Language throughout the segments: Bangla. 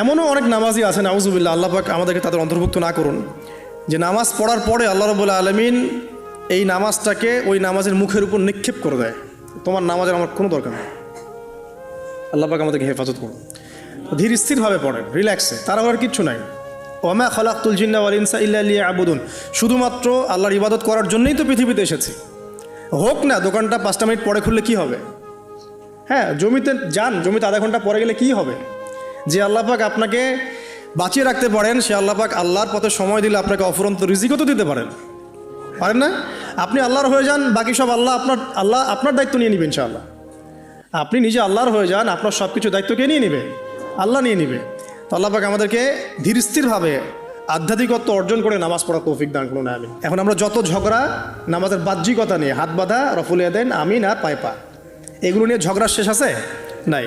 এমনও অনেক নামাজি আছেন আউজুবিল্লা আল্লাহ পাক আমাদেরকে তাদের অন্তর্ভুক্ত না করুন। যে নামাজ পড়ার পরে আল্লাহ রবুল্লা আলমিন এই নামাজটাকে ওই নামাজের মুখের উপর নিক্ষেপ করে দেয়। তোমার নামাজের আমার কোনো দরকার নেই। আল্লাহ পাক আমাদেরকে হেফাজত করুন। ধীর স্থিরভাবে পড়েন রিল্যাক্সে তারা আর কিচ্ছু নাই। ওমা খলাকুল জিন্না ওয়াল ইনসা ইল্লা লিয়া আবুদুন শুধুমাত্র আল্লাহর ইবাদত করার জন্যই তো পৃথিবীতে এসেছি। হোক না, দোকানটা পাঁচটা মিনিট পরে খুললে কি হবে? হ্যাঁ জমিতে যান, জমিতে আধা ঘণ্টা পরে গেলে কি হবে? যে আল্লাহ পাক আপনাকে বাঁচিয়ে রাখতে পারেন, সে আল্লাহ পাক আল্লাহর পথে সময় দিলে আপনাকে অফুরন্ত রিজিকও তো দিতে পারেন। পারেন না? আপনি আল্লাহর হয়ে যান, বাকি সব আল্লাহ আপনার আল্লাহ আপনার দায়িত্ব নিয়ে নেবেন ইনশাআল্লাহ। আপনি নিজে আল্লাহর হয়ে যান, আপনার সব কিছু দায়িত্ব কে নিয়ে নেবে? আল্লাহ নিয়ে নেবে। তো আল্লাহ পাক আমাদেরকে ধীর স্থিরভাবে আধ্যাত্মিকত্ব অর্জন করে নামাজ পড়া তৌফিক দান করুন আমি এখন আমরা যত ঝগড়া, নামাজের বাহ্যিকতা নিয়ে হাত বাঁধা রফুলিয়া দেন আমিন আর পাইপা এগুলো নিয়ে ঝগড়া শেষ আছে? নাই।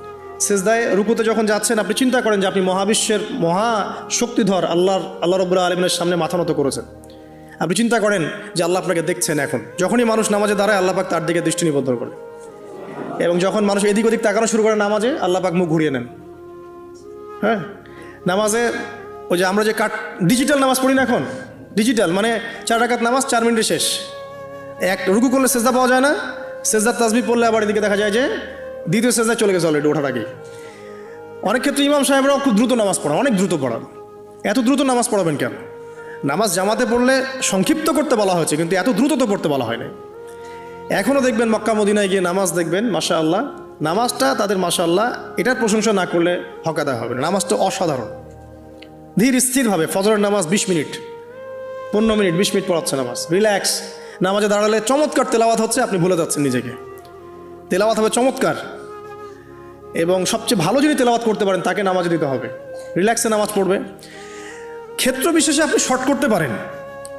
সেজদায় রুকুতে যখন যাচ্ছেন, আপনি চিন্তা করেন যে আপনি মহাবিশ্বের মহা শক্তিধর আল্লাহর, আল্লাহ রবুল্লাহ আলমিনের সামনে মাথা নত করেছেন। আপনি চিন্তা করেন যে আল্লাহ আপনাকে দেখছেন এখন। যখনই মানুষ নামাজে দাঁড়ায়, আল্লাহ পাক তার দিকে দৃষ্টি নিবদ্ধ করে। এবং যখন মানুষ এদিক ওদিক তাকানো শুরু করে নামাজে, আল্লাহ পাক মুখ ঘুরিয়ে নেন। হ্যাঁ? নামাজে ওই যে আমরা যে কাট, ডিজিটাল নামাজ পড়ি না এখন? ডিজিটাল মানে চার রাকাত নামাজ, চার মিনিটে শেষ। এক, রুকু করলে সেজদা পাওয়া যায় না। সেজদার তাসবি পড়লে আবার এদিকে দেখা যায় যে দ্বিতীয় সেজদা চলে গেছে অলরেডি ওঠার আগেই। অনেক ক্ষেত্রে ইমাম সাহেবরাও খুব দ্রুত নামাজ পড়ান, অনেক দ্রুত পড়ান। এত দ্রুত নামাজ পড়াবেন কেন? নামাজ জামাতে পড়লে সংক্ষিপ্ত করতে বলা হয়েছে, কিন্তু এত দ্রুত তো পড়তে বলা হয়নি। এখনও দেখবেন মক্কা মদিনায় গিয়ে নামাজ দেখবেন মাশা আল্লাহ নামাজটা তাদের মাশা আল্লাহ এটার প্রশংসা না করলে হকাদা হবে না। নামাজটা অসাধারণ। ধীর স্থিরভাবে ফজরের নামাজ বিশ মিনিট, পনেরো মিনিট, বিশ মিনিট পড়াচ্ছে নামাজ। রিল্যাক্স। নামাজে দাঁড়ালে চমৎকার তেলাওয়াত হচ্ছে, আপনি ভুলে যাচ্ছেন নিজেকে। তেলাওয়াত হবে চমৎকার। এবং সবচেয়ে ভালো যিনি তেলাওয়াত করতে পারেন, তাকে নামাজ দিতে হবে। রিল্যাক্সে নামাজ পড়বে। ক্ষেত্র বিশেষে আপনি শর্ট করতে পারেন।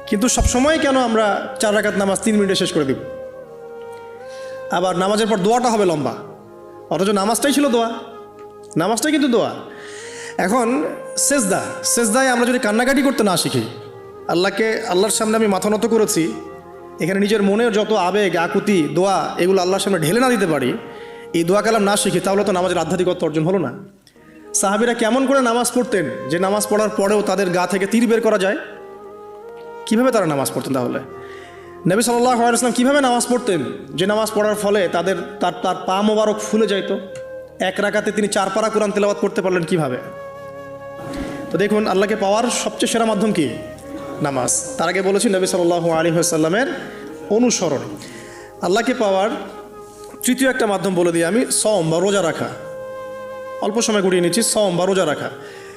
কিন্তু সবসময় কেন আমরা চার রাকাত নামাজ তিন মিনিটে শেষ করে দিব? আবার নামাজের পর দোয়াটা হবে লম্বা। অথচ নামাজটাই ছিল দোয়া। নামাজটাই কিন্তু দোয়া। এখন সেজদা। সেজদায় আমরা যদি কান্নাকাটি করতে না শিখি, আল্লাহকে, আল্লাহর সামনে আমি মাথা নত করেছি এখানে নিজের মনের যত আবেগ, আকুতি, দোয়া, এগুলো আল্লাহর সামনে ঢেলে না দিতে পারি, এই দোয়া কালাম না শিখি তাহলে তো নামাজের আধ্যাত্মিকত্ব অর্জন হলো না। সাহাবিরা কেমন করে নামাজ পড়তেন যে নামাজ পড়ার পরেও তাদের গা থেকে তীর বের করা যায়? কীভাবে তারা নামাজ পড়তেন তাহলে? নবী সাল্লাহ আলাইসলাম কীভাবে নামাজ পড়তেন যে নামাজ পড়ার ফলে তাদের, তার তার পা মোবারক ফুলে যাইত? এক রাকাতে তিনি চার পারা কোরআন তেলাওয়াত করতে পারলেন কীভাবে? তো দেখুন, আল্লাহকে পাওয়ার সবচেয়ে সেরা মাধ্যম কি? নামাজ। তার আগে বলেছি নবী সাল্লাহ আলী সাল্লামের অনুসরণ। আল্লাহকে পাওয়ার তৃতীয় একটা মাধ্যম বলে দিই আমি সম বা রোজা রাখা। অল্প সময় গুড়িয়ে নিচ্ছি সম বা রোজা রাখা।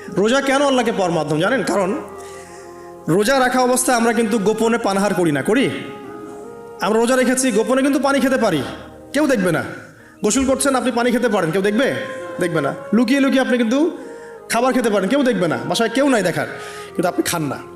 রোজা কেন আল্লাহকে পাওয়ার মাধ্যম জানেন? কারণ রোজা রাখা অবস্থায় আমরা কিন্তু গোপনে পানাহার করি না, করি? আমরা রোজা রেখেছি, গোপনে কিন্তু পানি খেতে পারি। কেউ দেখবে না। গোসল করছেন, আপনি পানি খেতে পারেন, কেউ দেখবে? দেখবে না। লুকিয়ে লুকিয়ে আপনি কিন্তু খাবার খেতে পারেন, কেউ দেখবে না। বাসায় কেউ নাই দেখার। কিন্তু আপনি খান না।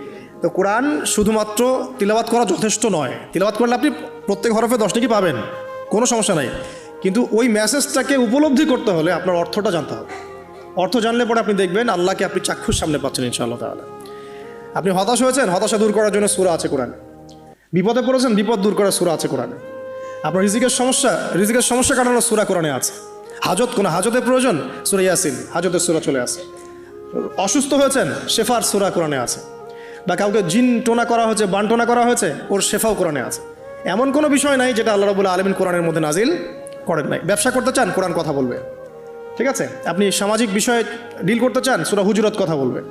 তো কোরআন শুধুমাত্র তিলাবাত করা যথেষ্ট নয়। তিলাবাত করলে আপনি প্রত্যেক হরফে দশ নাকি পাবেন, কোনো সমস্যা নাই। কিন্তু ওই মেসেজটাকে উপলব্ধি করতে হলে আপনার অর্থটা জানতে হবে। অর্থ জানলে পরে আপনি দেখবেন আল্লাহকে আপনি চাক্ষুষ সামনে পাচ্ছেন ইনশাআল্লাহ তাহলে আপনি হতাশ হয়েছেন? হতাশা দূর করার জন্য সুরা আছে কোরআনে। বিপদে পড়েছেন? বিপদ দূর করার সুরা আছে কোরআনে। আপনার রিজিকের সমস্যা রিজিকের সমস্যা কাটানোর সুরা কোরআনে আছে। হাজত, কোনো হাজতের প্রয়োজন? সুরা ইয়াসিন, হাজতের সুরা চলে আসে। অসুস্থ হয়েছেন? শেফার সুরা কোরআনে আছে। বা কাউকে জিন টোনা করা হয়েছে, বান টোনা করা হয়েছে, ওর শেফাও কোরআনে আছে। এমন কোনো বিষয় নাই যেটা আল্লাহ রবুল্লা আলমিন কোরআনের মধ্যে নাজিল করেন নাই। ব্যবসা করতে চান, কোরআন কথা বলবে। ঠিক আছে? আপনি সামাজিক বিষয়ে ডিল করতে চান, সুরা হুজুরত কথা বলবে।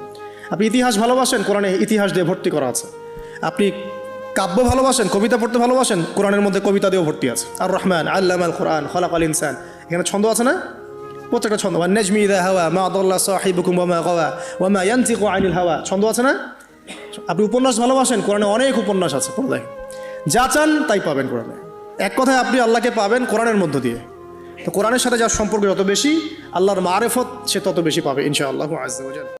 আপনি ইতিহাস ভালোবাসেন, কোরআনে ইতিহাস দিয়ে ভর্তি করা আছে। আপনি কাব্য ভালোবাসেন, কবিতা পড়তে ভালোবাসেন, কোরআনের মধ্যে কবিতা দিয়েও ভর্তি আছে। আর রহমান আল্লাম আল কোরআন খলাক আল ইনসান, এখানে ছন্দ আছে না? প্রত্যেকটা ছন্দ। নেজমি দা হাওয়া, মা আদুল্লাহ সাহিবুকুম ওয়া মা গাওয়া, ওয়া মা ইয়ানতিকু আনিল হাওয়া, ছন্দ আছে না? আপনি উপন্যাস ভালোবাসেন, কোরআনে অনেক উপন্যাস আছে, পড়ে দেখেন। যা চান তাই পাবেন কোরআনে। এক কথায় আপনি আল্লাহকে পাবেন কোরআনের মধ্য দিয়ে। তো কোরআনের সাথে যার সম্পর্ক যত বেশি, আল্লাহর মারেফত সে তত বেশি পাবে, ইনশাআল্লাহ জাল।